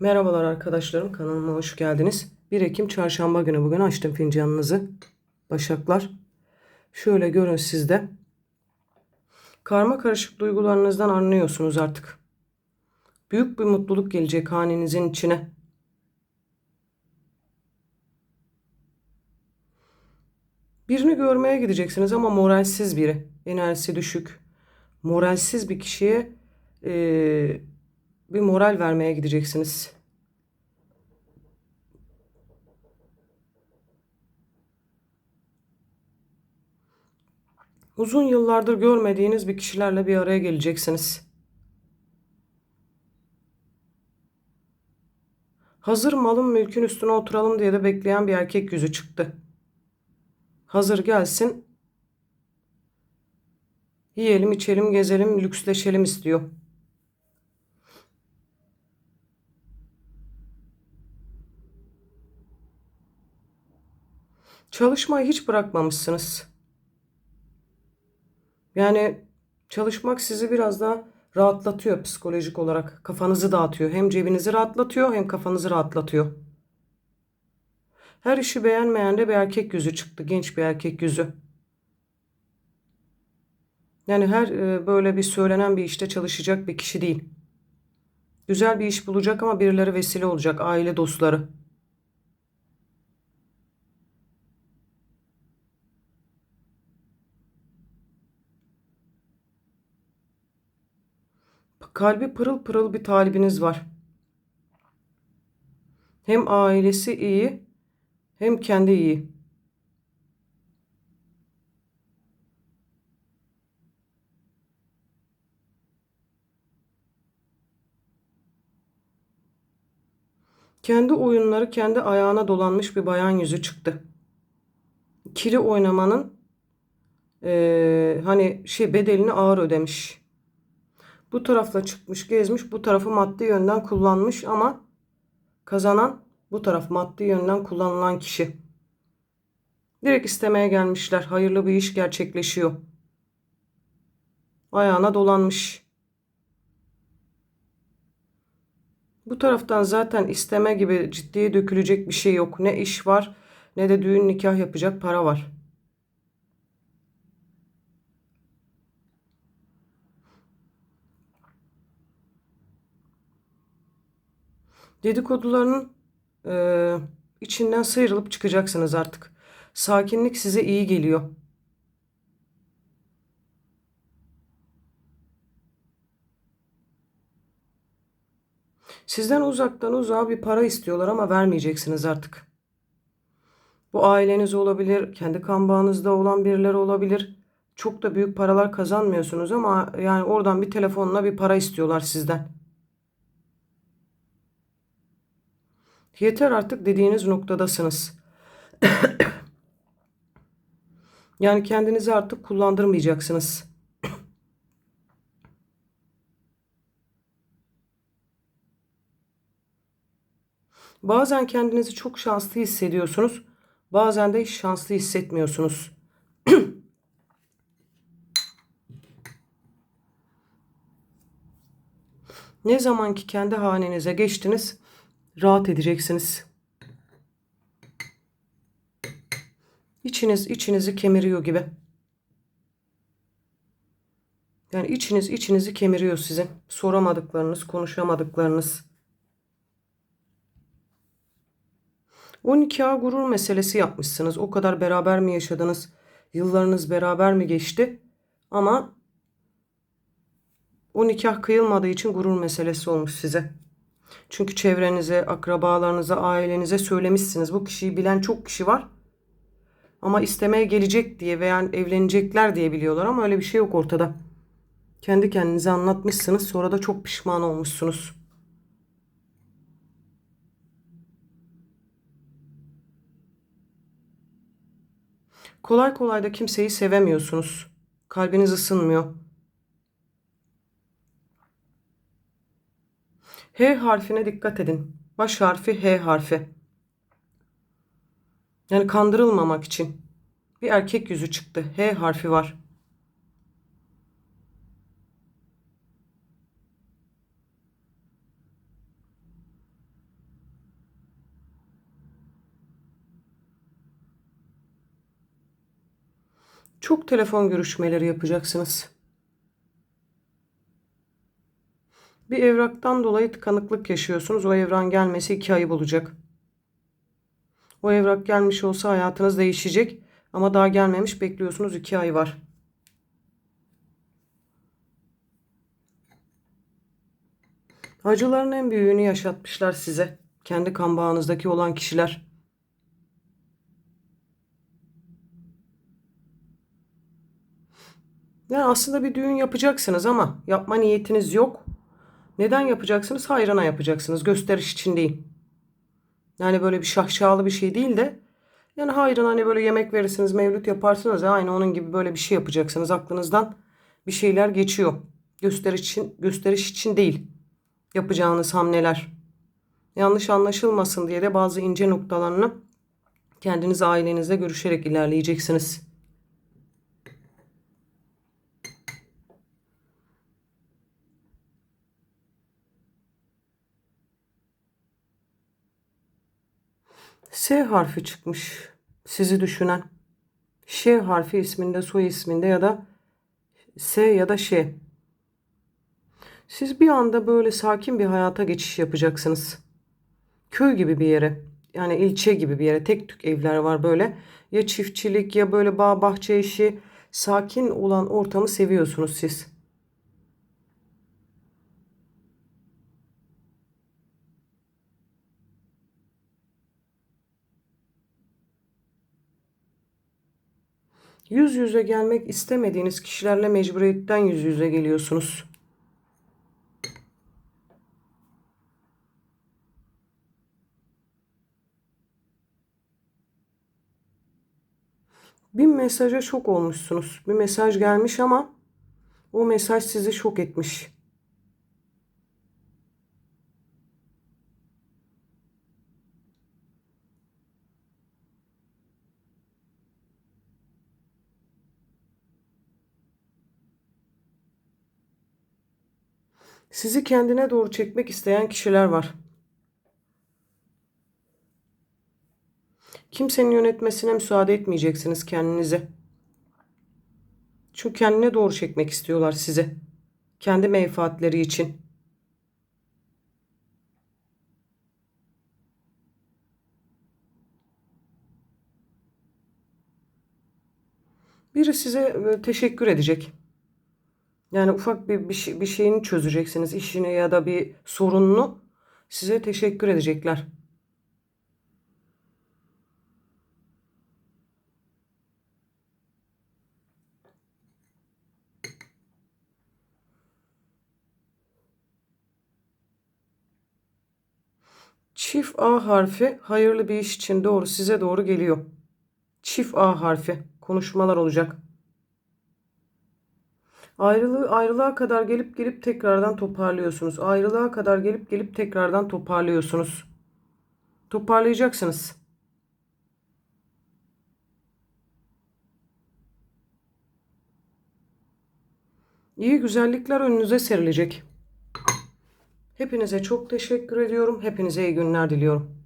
Merhabalar arkadaşlarım kanalıma hoş geldiniz. 1 Ekim çarşamba günü bugün açtım fincanınızı. Başaklar. Şöyle görün sizde. Karma karışık duygularınızdan anlıyorsunuz artık. Büyük bir mutluluk gelecek hanenizin içine. Birini görmeye gideceksiniz ama moralsiz biri. Enerjisi düşük. Moralsiz bir kişiye eee, bir moral vermeye gideceksiniz. Uzun yıllardır görmediğiniz bir kişilerle bir araya geleceksiniz. Hazır malın mülkün üstüne oturalım diye de bekleyen bir erkek yüzü çıktı. Hazır gelsin. Yiyelim, içelim, gezelim, lüksleşelim istiyor. Çalışmayı hiç bırakmamışsınız. Yani çalışmak sizi biraz daha rahatlatıyor psikolojik olarak. Kafanızı dağıtıyor. Hem cebinizi rahatlatıyor hem kafanızı rahatlatıyor. Her işi beğenmeyen de bir erkek yüzü çıktı. Genç bir erkek yüzü. Yani her e, böyle bir söylenen bir işte çalışacak bir kişi değil. Güzel bir iş bulacak ama birileri vesile olacak. Aile dostları. Kalbi pırıl pırıl bir talibiniz var. Hem ailesi iyi hem kendi iyi. Kendi oyunları kendi ayağına dolanmış bir bayan yüzü çıktı. Kiri oynamanın eee, hani şey bedelini ağır ödemiş. Bu tarafla çıkmış, gezmiş, bu tarafı maddi yönden kullanmış ama kazanan bu taraf maddi yönden kullanılan kişi. Direkt istemeye gelmişler. Hayırlı bir iş gerçekleşiyor. Ayağına dolanmış. Bu taraftan zaten isteme gibi ciddiye dökülecek bir şey yok. Ne iş var ne de düğün nikah yapacak para var. Dedikoduların eee, içinden sıyrılıp çıkacaksınız artık. Sakinlik size iyi geliyor. Sizden uzaktan uzağa bir para istiyorlar ama vermeyeceksiniz artık. Bu aileniz olabilir, kendi kan bağınızda olan birileri olabilir. Çok da büyük paralar kazanmıyorsunuz ama yani oradan bir telefonla bir para istiyorlar sizden. Yeter artık dediğiniz noktadasınız. Yani kendinizi artık kullandırmayacaksınız. Bazen kendinizi çok şanslı hissediyorsunuz. Bazen de hiç şanslı hissetmiyorsunuz. Ne zaman ki kendi hanenize geçtiniz, rahat edeceksiniz. İçiniz içinizi kemiriyor gibi. Yani içiniz içinizi kemiriyor sizin. Soramadıklarınız, konuşamadıklarınız. O nikah gurur meselesi yapmışsınız. O kadar beraber mi yaşadınız? Yıllarınız beraber mi geçti? Ama o nikah kıyılmadığı için gurur meselesi olmuş size. Çünkü çevrenize, akrabalarınıza, ailenize söylemişsiniz. Bu kişiyi bilen çok kişi var. Ama istemeye gelecek diye veya evlenecekler diye biliyorlar ama öyle bir şey yok ortada. Kendi kendinize anlatmışsınız sonra da çok pişman olmuşsunuz. Kolay kolay da kimseyi sevemiyorsunuz. Kalbiniz ısınmıyor. H harfine dikkat edin. Baş harfi H harfi. Yani kandırılmamak için. Bir erkek yüzü çıktı. H harfi var. Çok telefon görüşmeleri yapacaksınız. Bir evraktan dolayı tıkanıklık yaşıyorsunuz. O evran gelmesi iki ayı bulacak. O evrak gelmiş olsa hayatınız değişecek. Ama daha gelmemiş bekliyorsunuz iki ay var. Acıların en büyüğünü yaşatmışlar size. Kendi kan bağınızdaki olan kişiler. Yani aslında bir düğün yapacaksınız ama yapma niyetiniz yok. Neden yapacaksınız? Hayrına yapacaksınız. Gösteriş için değil. Yani böyle bir şahşalı bir şey değil de yani hayrına hani böyle yemek verirsiniz, mevlüt yaparsınız ya aynı onun gibi böyle bir şey yapacaksınız. Aklınızdan bir şeyler geçiyor. Gösteriş için, gösteriş için değil yapacağınız hamleler. Yanlış anlaşılmasın diye de bazı ince noktalarını kendiniz ailenizle görüşerek ilerleyeceksiniz. S harfi çıkmış. Sizi düşünen. Ş harfi isminde, soy isminde ya da S ya da Ş. Siz bir anda böyle sakin bir hayata geçiş yapacaksınız. Köy gibi bir yere. Yani ilçe gibi bir yere. Tek tük evler var böyle. Ya çiftçilik ya böyle bağ bahçe işi. Sakin olan ortamı seviyorsunuz siz. Yüz yüze gelmek istemediğiniz kişilerle mecburiyetten yüz yüze geliyorsunuz. Bir mesaja şok olmuşsunuz. Bir mesaj gelmiş ama o mesaj sizi şok etmiş. Sizi kendine doğru çekmek isteyen kişiler var. Kimsenin yönetmesine müsaade etmeyeceksiniz kendinize. Çünkü kendine doğru çekmek istiyorlar sizi. Kendi menfaatleri için. Biri size e, teşekkür edecek. Yani ufak bir, bir, şey, bir şeyini çözeceksiniz. işini ya da bir sorununu size teşekkür edecekler. Çift A harfi hayırlı bir iş için doğru size doğru geliyor. Çift A harfi konuşmalar olacak. Ayrılığı ayrılığa kadar gelip gelip tekrardan toparlıyorsunuz. Ayrılığa kadar gelip gelip tekrardan toparlıyorsunuz. Toparlayacaksınız. İyi güzellikler önünüze serilecek. Hepinize çok teşekkür ediyorum. Hepinize iyi günler diliyorum.